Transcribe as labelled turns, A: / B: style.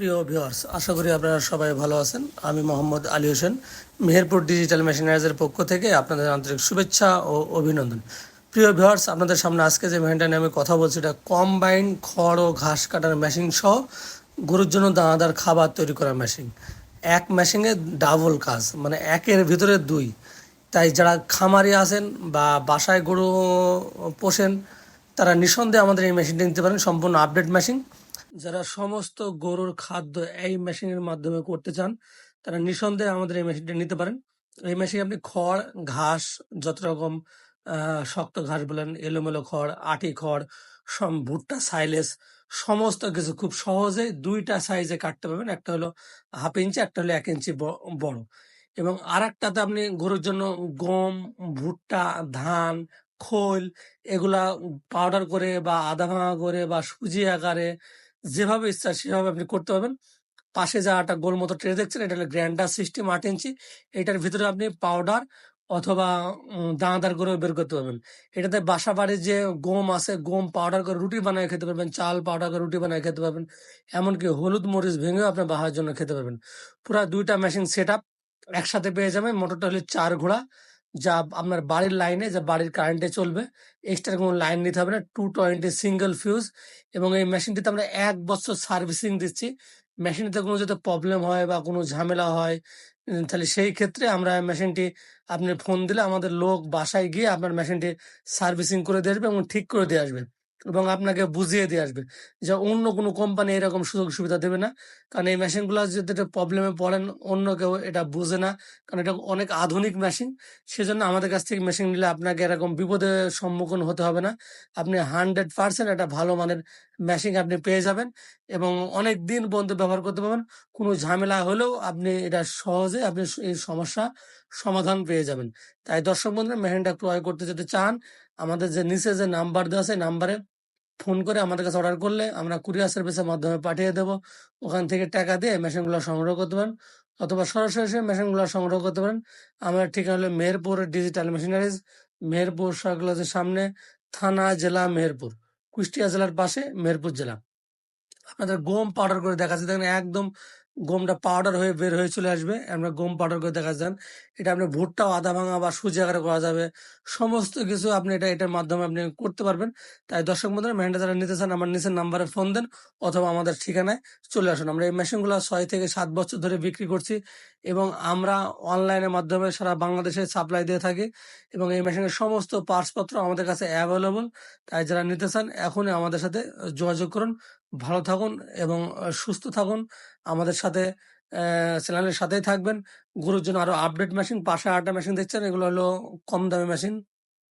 A: প্রিয় ভিউয়ার্স আশা করি আপনারা সবাই ভালো আছেন। আমি মোহাম্মদ আলী হোসেন, মেহেরপুর ডিজিটাল মেশিনারিজের পক্ষ থেকে আপনাদের আন্তরিক শুভেচ্ছা ও অভিনন্দন। প্রিয় ভিউয়ার্স আপনাদের সামনে আজকে যে মেশিনটা নিয়ে আমি কথা বলছি, এটা কম্বাইন খড় ও ঘাস কাটার মেশিন সহ গরুর জন্য দানাদার খাবার তৈরি করার মেশিন এক মেশিনে ডাবল কাজ মানে একের ভিতরে দুই। তাই যারা খামারি আছেন বা বাসায় গরু পোষেন, তারা নিঃসন্দেহে আমাদের এই মেশিনটা নিতে পারেন, সম্পূর্ণ আপডেট মেশিন যারা সমস্ত গরুর খাদ্য এই মেশিনের মাধ্যমে করতে চান, তারা নিঃসন্দেহে আমাদের এই মেশিনটা নিতে পারেন। এই মেশিনে আপনি খড়, ঘাস, যত রকম শক্ত ঘাস বলেন, এলোমেলো খড়, আটি খড় ভুট্টা, সাইলেস, সমস্ত কিছু খুব সহজে দুইটা সাইজে কাটতে পারবেন। একটা হলো হাফ ইঞ্চি একটা হলো এক ইঞ্চি বড়। এবং আর একটাতে আপনি গরুর জন্য গম, ভুট্টা, ধান, খোল, এগুলা পাউডার করে বা আধা ভাঙা করে বা সুজি আকারে যেভাবে ইচ্ছা সেভাবে আপনি করতে পারবেন। পাশে যা একটা গোল মতো ট্রে দেখছেন, এটা হলো গ্র্যান্ডার সিস্টেম আট ইঞ্চি। এটার ভিতরে আপনি পাউডার অথবা দানাদার করে বের করতে পারবেন। এটাতে বাসা বাড়ির যে গম আছে, গম পাউডার করে রুটি বানিয়ে খেতে পারবেন, চাল পাউডার করে রুটি বানিয়ে খেতে পারবেন, এমনকি হলুদ মরিচ ভেঙেও আপনি বাহার জন্য খেতে পারবেন। পুরা দুইটা মেশিন সেট আপ একসাথে পেয়ে যাবেন। মোটরটা হলো চার ঘোড়া। যা আপনার বাড়ির লাইনে যা বাড়ির কারেন্টে চলবে এক্সট্রা কোনো লাইন নিতে হবে না টু টোয়েন্টি সিঙ্গেল ফিউজ এবং এই মেশিনটিতে আমরা এক বছর সার্ভিসিং দিচ্ছি। মেশিনটিতে কোনো যদি প্রবলেম হয় বা কোনো ঝামেলা হয় তাহলে সেই ক্ষেত্রে আমরা মেশিনটি আপনি ফোন দিলে আমাদের লোক বাসায় গিয়ে আপনার মেশিনটি সার্ভিসিং করে দিয়ে আসবে এবং ঠিক করে দিয়ে আসবে। এবং আপনাকে বুঝিয়ে দিয়ে আসবে যে অন্য কোনো কোম্পানি এরকম সুযোগ সুবিধা দেবে না। কারণ এই মেশিনগুলো যদি একটা প্রবলেমে পড়েন, অন্য কেউ এটা বুঝে না। কারণ এটা অনেক আধুনিক মেশিন সেজন্য আমাদের কাছ থেকে মেশিন নিলে আপনাকে এরকম বিপদের সম্মুখীন হতে হবে না। আপনি হান্ড্রেড পার্সেন্ট একটা ভালো মানের মেশিন আপনি পেয়ে যাবেন এবং অনেক দিন পর্যন্ত ব্যবহার করতে পারবেন। কোনো ঝামেলা হলেও আপনি এটা সহজে আপনি এই সমস্যা সমাধান পেয়ে যাবেন। তাই দর্শক বন্ধুরা মেশিনটা ক্রয় করতে যেতে চান, আমাদের যে নিচে যে নাম্বার দেওয়া আছে নাম্বারে ফোন করে আমাদের কাছে অর্ডার করলে আমরা কুরিয়ার সার্ভিসের মাধ্যমে পাঠিয়ে দেব। ওখান থেকে টাকা দিয়ে মেশিনগুলো সংগ্রহ করতে পারেন অথবা সরাসরি সে মেশিনগুলো সংগ্রহ করতে পারেন। আমার ঠিকানা হলো মেহেরপুর ডিজিটাল মেশিনারিজ, মেহেরপুর সরকার সামনে থানা, জেলা মেহেরপুর, কুষ্টিয়া জেলার পাশে মেহেরপুর জেলা। আপনাদের গম পাউডার করে দেখাচ্ছে, দেখেন একদম গমটা পাউডার হয়ে বের হয়ে চলে আসবে। আমরা গম পাউডার করে দেখা যান। এটা আপনি ভুট্টাও আদা ভাঙা বা সুজি আকারে করা যাবে। সমস্ত কিছু আপনি এটা, এটার মাধ্যমে আপনি করতে পারবেন। তাই দর্শক বন্ধুরা মেশিনটা যারা নিতে চান, আমার নিচের নাম্বারে ফোন দেন অথবা আমাদের ঠিকানায় চলে আসুন। আমরা এই মেশিনগুলো ছয় থেকে সাত বছর ধরে বিক্রি করছি এবং আমরা অনলাইনের মাধ্যমে সারা বাংলাদেশে সাপ্লাই দিয়ে থাকি এবং এই মেশিনের সমস্ত পার্টসপত্র আমাদের কাছে অ্যাভেলেবল তাই যারা নিতে চান, এখনই আমাদের সাথে যোগাযোগ করুন। ভালো থাকুন এবং সুস্থ থাকুন। আমাদের সাথে চ্যানেলের সাথেই থাকবেন। গরুর জন্য আরও আপডেট মেশিন পাশে আটটা মেশিন দেখছেন? এগুলো হলো কম দামি মেশিন